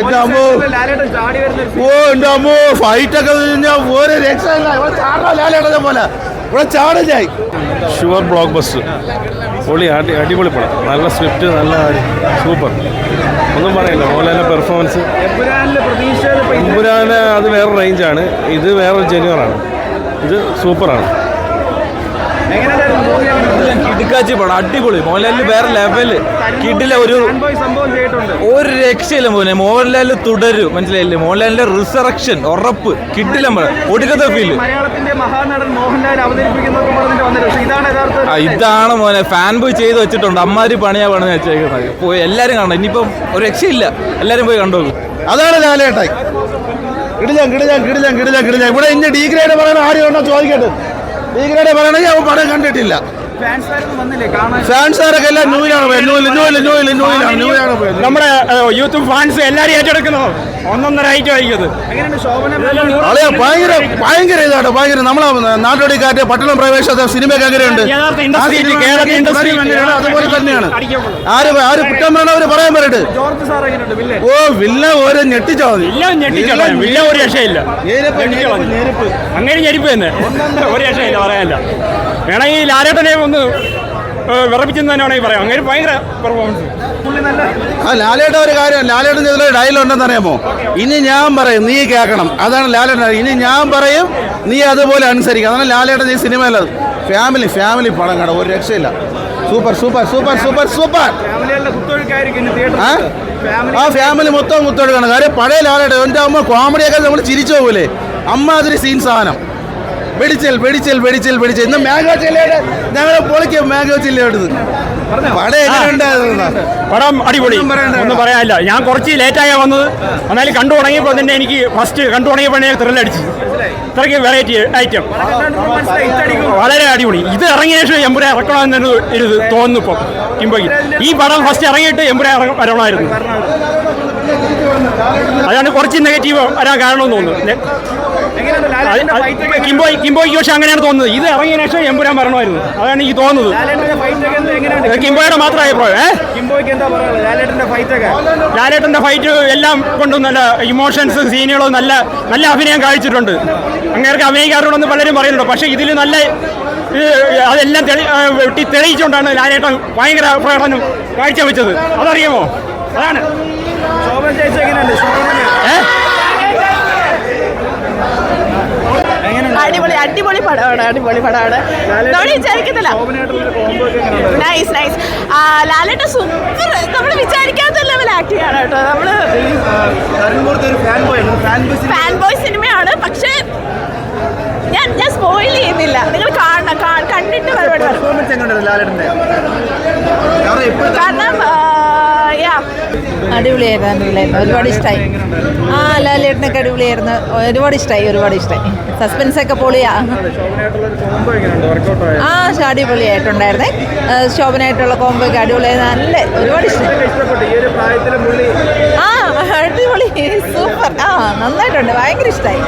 എന്റെ അമ്മോ. ലാലേട്ടൻ ചാടി വരുന്ന ഓ എന്റെ അമ്മോ ഫൈറ്റ് ഒക്കെ കഴിഞ്ഞാൽ ഒരു രക്ഷയില്ല ഇവിടെ ചാടാ ലാലേട്ടനെ പോലെ. ഇവിടെ ചാടില്ലായി ഷുവർ ബ്ലോക്ക് ബസ് പൊളി അടി അടിപൊളി പടം. നല്ല സ്വിഫ്റ്റ് നല്ല സൂപ്പർ ഒന്നും പറയില്ല മോഹൻലാലിന്റെ പെർഫോമൻസ് എമ്പുരാനെ അത് വേറെ റേഞ്ചാണ് ഇത് വേറെ ജെന്യൂറാണ് ഇത് സൂപ്പറാണ്? കിടുക്കാച്ചി പടം അടിപൊളി. മോഹൻലാലിന് വേറെ ലെവൽ കിടില ഒരു Fanboy സംഭവം ചെയ്തിട്ടുണ്ട്. ഒരു രക്ഷയില്ല മോനെ. മോഹൻലാൽ തുടരും. മനസ്സിലായില്ലേ? മോഹൻലാലിന്റെ റിസറക്ഷൻ ഉറപ്പ്. കിട്ടില്ല ഒടുക്കത്തെ ഫീൽ ഇതാണ് യഥാർത്ഥ ഇതാണ് മോനെ. ഫാൻ ബോയ് ചെയ്ത് വെച്ചിട്ടുണ്ട്. അമ്മാരി പണിയാ പണി വെച്ചേക്കുന്നത്. പോയി എല്ലാരും കാണണം. ഇനിയിപ്പം ഒരു രക്ഷയില്ല. എല്ലാരും പോയി കണ്ടോളൂ. അതാണ് ലാലേട്ടായി കിടിലം കിടിലം കിടിലം കിടിലം കിടിലം ഇവിടെ ഇന്ന് ഡിഗ്രേഡ് പറയണ ആരും ഉണ്ടോ ചോദിക്കട്ടെ? ഡിഗ്രേഡ് പറയണെങ്കിൽ പറയണമെങ്കിൽ അവൻ പടം കണ്ടിട്ടില്ല. ഫാൻസാരൊക്കെ എല്ലാം ന്യൂയിലാണ് പോയത്. ന്യൂയിൽ ന്യൂയിൽ ന്യൂയിൽ ന്യൂയിലാണ് ന്യൂയിലാണ് പോയത്. നമ്മുടെ യൂത്ത് ഫാൻസ് എല്ലാവരും ഏറ്റെടുക്കുന്നു. ഒന്നൊന്നര ഐറ്റം ആയിക്കത് അളിയ ഭയങ്കര ഭയങ്കര ഇതാട്ടോ ഭയങ്കര. നമ്മളെ നാട്ടോടിക്കാറ്റ് പട്ടണം പ്രവേശത്തെ സിനിമയൊക്കെ അങ്ങനെയുണ്ട് കേരളത്തിൽ ഇൻഡസ്ട്രി അതുപോലെ തന്നെയാണ്. ആര് ആര് കുറ്റം പറയണവര് പറയാൻ പറയട്ടെ. ഓ വില്ല ഓരോ ഞെട്ടിച്ചോ വില്ല ഒരു രക്ഷയില്ല. അങ്ങനെ ഞെരിപ്പ് തന്നെ. ഒരു രക്ഷയില്ല പറയാനില്ല. വേണമെങ്കിൽ ഈ ലാലേട്ടനെ ഒന്ന് വിറപ്പിച്ചെന്ന് തന്നെ വേണമെങ്കിൽ പറയാം അങ്ങനെ ഭയങ്കര പെർഫോമൻസ് ആ ലാലേട്ട ഒരു കാര്യം ലാലേട്ടൻ ചെയ്തൊരു ഡയലോഗ് ഉണ്ടെന്ന് അറിയാമോ ഇനി ഞാൻ പറയും നീ കേൾക്കണം. അതാണ് ലാലേട്ടൻ ഇനി ഞാൻ പറയും നീ അതുപോലെ അനുസരിക്കുക അതാണ് ലാലേട്ടൻ ഈ സിനിമയിലത് ഫാമിലി ഫാമിലി പടം കട ഒരു രക്ഷയില്ല. Super super super super super. ആ? ഫാമിലി ആ ഫാമിലി മൊത്തം കുത്തൊഴുക്കാണ്. കാര്യം പഴയ ലാലേട്ടൻ എന്റെ അമ്മ കോമഡിയൊക്കെ നമ്മൾ ചിരിച്ചു പോകൂലേ? അമ്മ അതിന് സീൻ സാധനം. വെടിച്ചൽ വെടിച്ചൽ വെടിച്ചൽ വെടിച്ചൽ. ഇന്ന് മാംഗോ ചില്ലയുടെ ഞങ്ങൾ പൊളിക്കും മാംഗോ ചില്ലയോടത് പടം എങ്ങനെയുണ്ടായിരുന്നു പടം അടിപൊളി. ഒന്നും പറയാനില്ല. ഞാൻ കുറച്ച് ലേറ്റായ വന്നത്. എന്നാലും കണ്ടു തുടങ്ങിയപ്പോൾ തന്നെ എനിക്ക് ഫസ്റ്റ് കണ്ടു തുടങ്ങിയപ്പോൾ തന്നെ ത്രില്ലടിച്ചു ഇത്രയ്ക്ക് വെറൈറ്റി ഐറ്റം വളരെ അടിപൊളി. ഇത് ഇറങ്ങിയ ശേഷം എമ്പുര ഇറക്കണമെന്നൊരു ഇത് തോന്നുന്നു ഇപ്പം കിംബോയ്ക്ക്. ഈ പടം ഫസ്റ്റ് ഇറങ്ങിയിട്ട് എമ്പുര ഇറങ്ങ വരണമായിരുന്നു. അതാണ് കുറച്ച് നെഗറ്റീവ് വരാൻ കാരണമെന്ന് തോന്നുന്നു. കിംബോയ് കിംബോയ്ക്ക് പക്ഷെ അങ്ങനെയാണ് തോന്നുന്നത്. ഇത് ഇറങ്ങിയ ശേഷം എമ്പുരാൻ വരണമായിരുന്നു അതാണ് എനിക്ക് തോന്നുന്നത്. കിംബോയുടെ മാത്രം അഭിപ്രായം ലാലേട്ടന്റെ ഫൈറ്റ് എല്ലാം കൊണ്ടും നല്ല ഇമോഷൻസ് സീനുകളും നല്ല നല്ല അഭിനയം കാഴ്ചിട്ടുണ്ട്. അങ്ങേർക്ക് അഭിനയിക്കാറുണ്ടെന്ന് പലരും പറയുന്നുണ്ട്. പക്ഷേ ഇതിൽ നല്ല അതെല്ലാം വെട്ടി തെളിയിച്ചുകൊണ്ടാണ് ലാലേട്ടൻ ഭയങ്കര പ്രകടനം കാഴ്ചവെച്ചത്. അതറിയാമോ? അതാണ്. ശോഭൻ ചേച്ചി എങ്ങനെയുണ്ട്? ശോഭന ഏ എങ്ങനെയുണ്ട് അടിപൊളി അടിപൊളി പടമാണ് അടിപൊളി പടമാണ് നമ്മൾ എങ്ങനെയുണ്ട്? നൈസ് നൈസ് ലാലേട്ട സൂപ്പർ നമ്മൾ വിചാരിക്കാത്ത ലെവൽ ആക്ട് ചെയ്യാണ് കേട്ടോ. നമ്മൾ ഫാൻ ബോയ് സിനിമയാണ്. പക്ഷേ ഞാൻ ഞാൻ സ്പോയിൽ ചെയ്യുന്നില്ല. നിങ്ങൾ കാണണം. കണ്ടിട്ട് മറുപടി കാരണം യാ അടിപൊളിയായിരുന്നു അടിപൊളിയായിരുന്നു. ഒരുപാട് ഇഷ്ടമായി ആ ലാലേട്ടനൊക്കെ അടിപൊളിയായിരുന്നു. ഒരുപാട് ഇഷ്ടമായി ഒരുപാട് ഇഷ്ടമായി സസ്പെൻസ് ഒക്കെ പൊളിയാ. കോംബോ ആ അടിപൊളിയായിട്ടുണ്ടായിരുന്നേ. ശോഭനായിട്ടുള്ള കോമ്പോ ഒക്കെ അടിപൊളിയായിരുന്നു. നല്ല ഒരുപാട് ഇഷ്ടമായി ആ അടിപൊളി. സൂപ്പർ ആ നന്നായിട്ടുണ്ട്. ഭയങ്കര ഇഷ്ടമായി